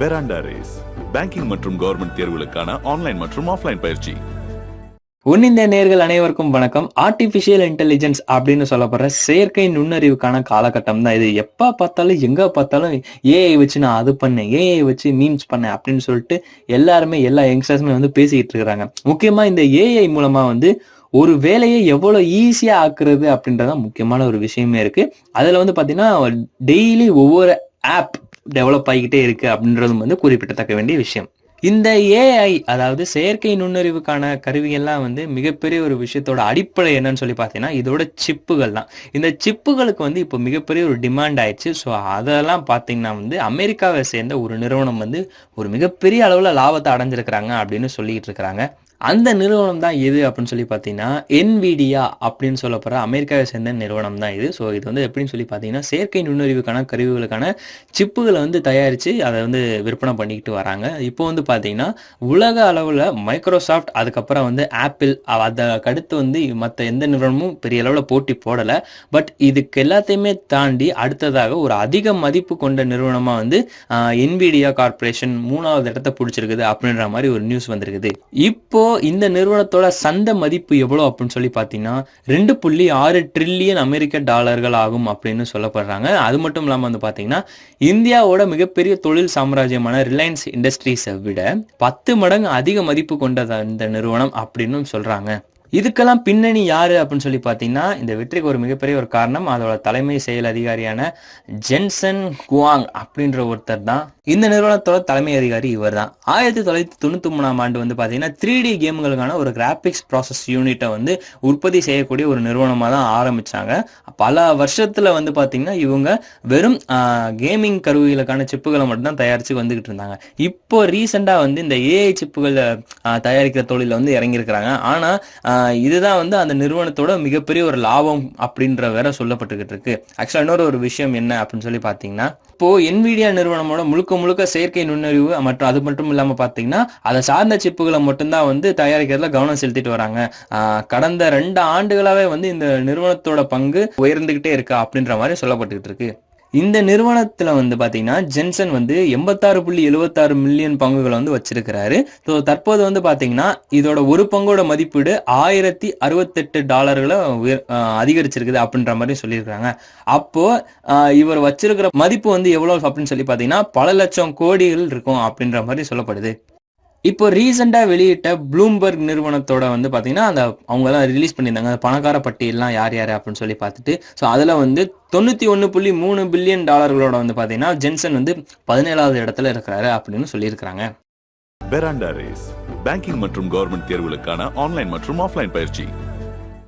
பெராண்டா race banking மற்றும் government தேர்வுகளுக்கான online மற்றும் ஆஃப்லைன் பயிற்சி. உன்னிந்த நேர்கள் அனைவருக்கும் வணக்கம். ஆர்டிஃபிஷியல் இன்டெலிஜென்ஸ் அப்படின்னு சொல்லப்படுற செயற்கை நுண்ணறிவுக்கான காலகட்டம் தான் இது. எப்போ பார்த்தாலும் எங்கே பார்த்தாலும் ஏஐ வச்சு நான் அது பண்ணேன் ஏஐ வச்சு மீம்ஸ் பண்ணேன் அப்படின்னு சொல்லிட்டு எல்லாருமே எல்லா யங்ஸ்டர்ஸுமே வந்து பேசிக்கிட்டு இருக்கிறாங்க. முக்கியமாக இந்த ஏஐ மூலமாக வந்து ஒரு வேலையை எவ்வளவு ஈஸியா ஆக்குறது அப்படின்றதான் முக்கியமான ஒரு விஷயமே இருக்கு. அதுல வந்து பாத்தீங்கன்னா டெய்லி ஒவ்வொரு ஆப் டெவலப் ஆகிக்கிட்டே இருக்கு அப்படின்றதும் வந்து குறிப்பிடத்தக்க வேண்டிய விஷயம். இந்த ஏஐ அதாவது செயற்கை நுண்ணறிவுக்கான கருவிகள்லாம் வந்து மிகப்பெரிய ஒரு விஷயத்தோட அடிப்படை என்னன்னு சொல்லி பார்த்தீங்கன்னா இதோட சிப்புகள் தான். இந்த சிப்புகளுக்கு வந்து இப்போ மிகப்பெரிய ஒரு டிமாண்ட் ஆயிடுச்சு. ஸோ அதெல்லாம் பார்த்தீங்கன்னா வந்து அமெரிக்காவை சேர்ந்த ஒரு நிறுவனம் வந்து ஒரு மிகப்பெரிய அளவில் லாபத்தை அடைஞ்சிருக்கிறாங்க அப்படின்னு சொல்லிட்டு இருக்கிறாங்க. அந்த நிறுவனம் தான் எது அப்படின்னு சொல்லி பார்த்தீங்கன்னா என்விடியா அப்படின்னு சொல்லப்போகிற அமெரிக்காவை சேர்ந்த நிறுவனம் தான் இது. ஸோ இது வந்து எப்படின்னு சொல்லி பார்த்தீங்கன்னா செயற்கை நுண்ணறிவுக்கான கருவிகளுக்கான சிப்புகளை வந்து தயாரித்து அதை வந்து விற்பனை பண்ணிக்கிட்டு வராங்க. இப்போ வந்து பார்த்தீங்கன்னா உலக அளவில் மைக்ரோசாஃப்ட் அதுக்கப்புறம் வந்து ஆப்பிள் அதுக்கு அடுத்து வந்து மற்ற எந்த நிறுவனமும் பெரிய அளவில் போட்டி போடலை. பட் இதுக்கு எல்லாத்தையுமே தாண்டி அடுத்ததாக ஒரு அதிக மதிப்பு கொண்ட நிறுவனமாக வந்து என்விடியா கார்பரேஷன் மூணாவது இடத்த பிடிச்சிருக்குது அப்படின்ற மாதிரி ஒரு நியூஸ் வந்திருக்குது. இப்போ இப்போது இந்த நிறுவனத்தோட சந்தை மதிப்பு எவ்வளோ அப்படின்னு சொல்லி பார்த்தீங்கன்னா ரெண்டு புள்ளி ஆறு ட்ரில்லியன் அமெரிக்க டாலர்கள் ஆகும் அப்படின்னு சொல்லப்படுறாங்க. அது மட்டும் இல்லாமல் வந்து பார்த்தீங்கன்னா இந்தியாவோட மிகப்பெரிய தொழில் சாம்ராஜ்யமான ரிலையன்ஸ் இண்டஸ்ட்ரீஸை விட பத்து மடங்கு அதிக மதிப்பு கொண்டது இந்த நிறுவனம் அப்படின்னு சொல்கிறாங்க இதுக்கெல்லாம் பின்னணி யாரு அப்படின்னு சொல்லி பார்த்தீங்கன்னா இந்த வெற்றிக்கு ஒரு மிகப்பெரிய ஒரு காரணம் அதோட தலைமை செயல் அதிகாரியான ஜென்சன் குவாங் அப்படின்ற ஒருத்தர் தான். இந்த நிறுவனத்தோட தலைமை அதிகாரி இவர் தான் ஆயிரத்தி தொள்ளாயிரத்தி தொண்ணூத்தி மூணாம் ஆண்டு வந்து பார்த்தீங்கன்னா த்ரீ டி கேம்களுக்கான ஒரு கிராபிக்ஸ் ப்ராசஸ் யூனிட்டை வந்து உற்பத்தி செய்யக்கூடிய ஒரு நிறுவனமாக தான் ஆரம்பிச்சாங்க. பல வருஷத்துல வந்து பாத்தீங்கன்னா இவங்க வெறும் கேமிங் கருவிகளுக்கான சிப்புகளை மட்டும்தான் தயாரிச்சு வந்துகிட்டு இருந்தாங்க. இப்போ ரீசெண்டா வந்து இந்த ஏஐ சிப்புகள் தயாரிக்கிற தொழில வந்து இறங்கியிருக்கிறாங்க. ஆனா இதுதான் வந்து அந்த நிறுவனத்தோட மிகப்பெரிய ஒரு லாபம் அப்படின்ற வேற சொல்லப்பட்டுக்கிட்டு இருக்கு. ஆக்சுவலா இன்னொரு ஒரு விஷயம் என்ன அப்படின்னு சொல்லி பாத்தீங்கன்னா இப்போ என்விடியா நிறுவனமோட முழுக்க முழுக்க செயற்கை நுண்ணறிவு மற்றும் அது மட்டும் இல்லாம பாத்தீங்கன்னா அதை சார்ந்த சிப்புகளை மட்டும்தான் வந்து தயாரிக்கிறதுல கவனம் செலுத்திட்டு வராங்க. கடந்த ரெண்டு ஆண்டுகளாவே வந்து இந்த நிறுவனத்தோட பங்கு உயர்ந்துகிட்டே இருக்கா அப்படின்ற மாதிரி சொல்லப்பட்டுக்கிட்டு இருக்கு. இந்த நிறுவனத்துல வந்து பாத்தீங்கன்னா ஜென்சன் வந்து எண்பத்தாறு புள்ளி எழுபத்தாறு மில்லியன் பங்குகளை வந்து வச்சிருக்கிறாரு. ஸோ தற்போது வந்து பாத்தீங்கன்னா இதோட ஒரு பங்கோட மதிப்பீடு ஆயிரத்தி அறுபத்தெட்டு டாலர்களை அதிகரிச்சிருக்குது அப்படின்ற மாதிரி சொல்லியிருக்காங்க அப்போ இவர் வச்சிருக்கிற மதிப்பு வந்து எவ்வளவு அப்படின்னு சொல்லி பாத்தீங்கன்னா பல லட்சம் கோடிகள் இருக்கும் அப்படின்ற மாதிரி சொல்லப்படுது. இப்போ ரீசெண்டாக வெளியிட்ட ப்ளூம்பர்க் நிறுவனத்தோட வந்து பார்த்தீங்கன்னா அந்த அவங்க எல்லாம் ரிலீஸ் பண்ணியிருந்தாங்க. அந்த பணக்கார பட்டியலாம் யார் யார் அப்படின்னு சொல்லி பார்த்துட்டு ஸோ அதில் வந்து தொண்ணூற்றி ஒன்று புள்ளி மூணு பில்லியன் டாலர்களோட வந்து பார்த்தீங்கன்னா ஜென்சன் வந்து பதினேழாவது இடத்துல இருக்கிறாரு அப்படின்னு சொல்லியிருக்கிறாங்க. பெராண்டா ரேஸ் பேங்கிங் மற்றும் கவர்மெண்ட் தேர்வுகளுக்கான ஆன்லைன் மற்றும் ஆஃப்லைன் பயிற்சி.